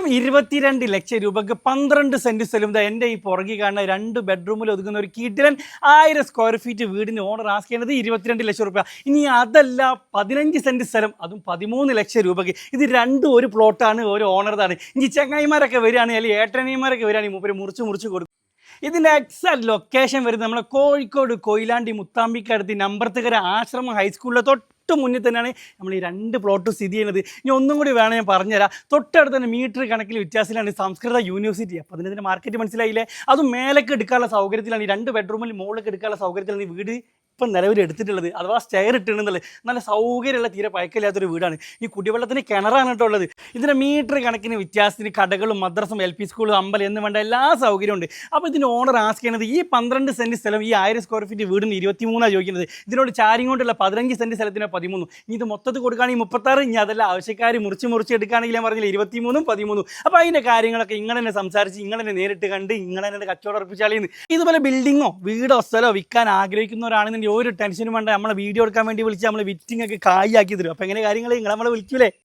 വെറും ഇരുപത്തിരണ്ട് ലക്ഷം രൂപക്ക് പന്ത്രണ്ട് സെന്റ് സ്ഥലം എന്റെ ഈ പുറകെ കാണുന്ന രണ്ട് ബെഡ്റൂമിൽ ഒതുങ്ങുന്ന ഒരു കീട്ടിലൻ ആയിരം സ്ക്വയർ ഫീറ്റ് വീടിന് ഓണർ ആസ്ക് ചെയ്യുന്നത് ഇരുപത്തിരണ്ട് ലക്ഷം രൂപ ഇനി അതല്ല പതിനഞ്ച് സെന്റ് സ്ഥലം അതും പതിമൂന്ന് ലക്ഷം രൂപയ്ക്ക് ഇത് രണ്ടും ഒരു പ്ലോട്ടാണ് ഒരു ഓണർതാണ് ഇനി ചങ്ങായിമാരൊക്കെ വരികയാണെങ്കിൽ അല്ലെങ്കിൽ ഏട്ടനിമാരൊക്കെ വരികയാണെങ്കിൽ മുപ്പര് മുറിച്ച് മുറിച്ച് കൊടുക്കും. ഇതിന്റെ എക്സാക്ട് ലൊക്കേഷൻ വരുന്നത് നമ്മുടെ കോഴിക്കോട് കൊയിലാണ്ടി മുത്താമ്പിക്കടുത്ത് നമ്പർത്തുകര ആശ്രമം ഹൈസ്കൂളിലെ തൊട്ട് മുന്നിൽ തന്നെയാണ് നമ്മൾ ഈ രണ്ട് പ്ലോട്ടും സ്ഥിതി ചെയ്യുന്നത്. ഇനി ഒന്നും കൂടി വേണം ഞാൻ പറഞ്ഞുതരാം. തൊട്ടടുത്ത് തന്നെ മീറ്റർ കണക്കിൽ വ്യത്യാസത്തിലാണ് സംസ്കൃത യൂണിവേഴ്സിറ്റി അപ്പോൾ അതിന്റെ മാർക്കറ്റ് മനസ്സിലായില്ലേ? അതും മേലേക്ക് എടുക്കാനുള്ള സൗകര്യത്തിലാണ്. ഈ രണ്ട് ബെഡ്റൂമിൽ മുകളിലേക്ക് എടുക്കാനുള്ള സൗകര്യത്തിലാണ് ഈ വീട് ഇപ്പം നിലവിൽ എടുത്തിട്ടുള്ളത് അഥവാ സ്റ്റെയർ ഇട്ടിട്ടുണ്ടെന്നുള്ളത്. നല്ല സൗകര്യമുള്ള തീരെ പഴക്കമില്ലാത്തൊരു വീടാണ്. ഈ കുടിവെള്ളത്തിന് കിണറാണ് കേട്ടോ ഉള്ളത്. ഇതിന്റെ മീറ്റർ കണക്കിന് വ്യത്യാസത്തിന് കടകളും മദ്രസും എൽ പി സ്കൂളും അമ്പലം എന്ന് വേണ്ട എല്ലാ സൗകര്യവും ഉണ്ട്. അപ്പോൾ ഇതിന് ഓണർ ആസ്ക് ചെയ്യുന്നത് ഈ പന്ത്രണ്ട് സെന്റ് സ്ഥലം ഈ ആയിരം സ്ക്വയർ ഫീറ്റ് വീടിന് ഇരുപത്തി മൂന്നാണ് ചോദിക്കുന്നത്. ഇതിനോട് ചാരിയും കൊണ്ടുള്ള പതിനഞ്ച് സെന്റ് സ്ഥലത്തിന് പതിമൂന്ന്. ഇനി ഇത് മൊത്തത്തിൽ കൊടുക്കുകയാണെങ്കിൽ മുപ്പത്താറ് ഇനി അതല്ല ആവശ്യക്കാർ മുറിച്ച് മുറിച്ച് എടുക്കുകയാണെങ്കിൽ ഞാൻ പറഞ്ഞില്ല ഇരുപത്തിമൂന്നും പതിമൂന്നും. അപ്പോൾ അതിന്റെ കാര്യങ്ങളൊക്കെ ഇങ്ങനെ സംസാരിച്ച് ഇങ്ങനെ നേരിട്ട് കണ്ട് ഇങ്ങനെ കച്ചവടം ഉറപ്പിച്ചാളിന്ന്. ഇതുപോലെ ബിൽഡിങ്ങോ വീടോ സ്ഥലമോ വിൽക്കാൻ ആഗ്രഹിക്കുന്നവരാണെന്നുണ്ടെങ്കിൽ ഒരു ടെൻഷനും വേണ്ട. നമ്മളെ വീഡിയോ എടുക്കാൻ വേണ്ടി വിളിച്ച് നമ്മൾ വിറ്റിങ്ങൊക്കെ ഒക്കെ കായാക്കി തരും. അപ്പോൾ എങ്ങനെ കാര്യങ്ങൾ നിങ്ങൾ നമ്മളെ വിളിക്കൂലേ?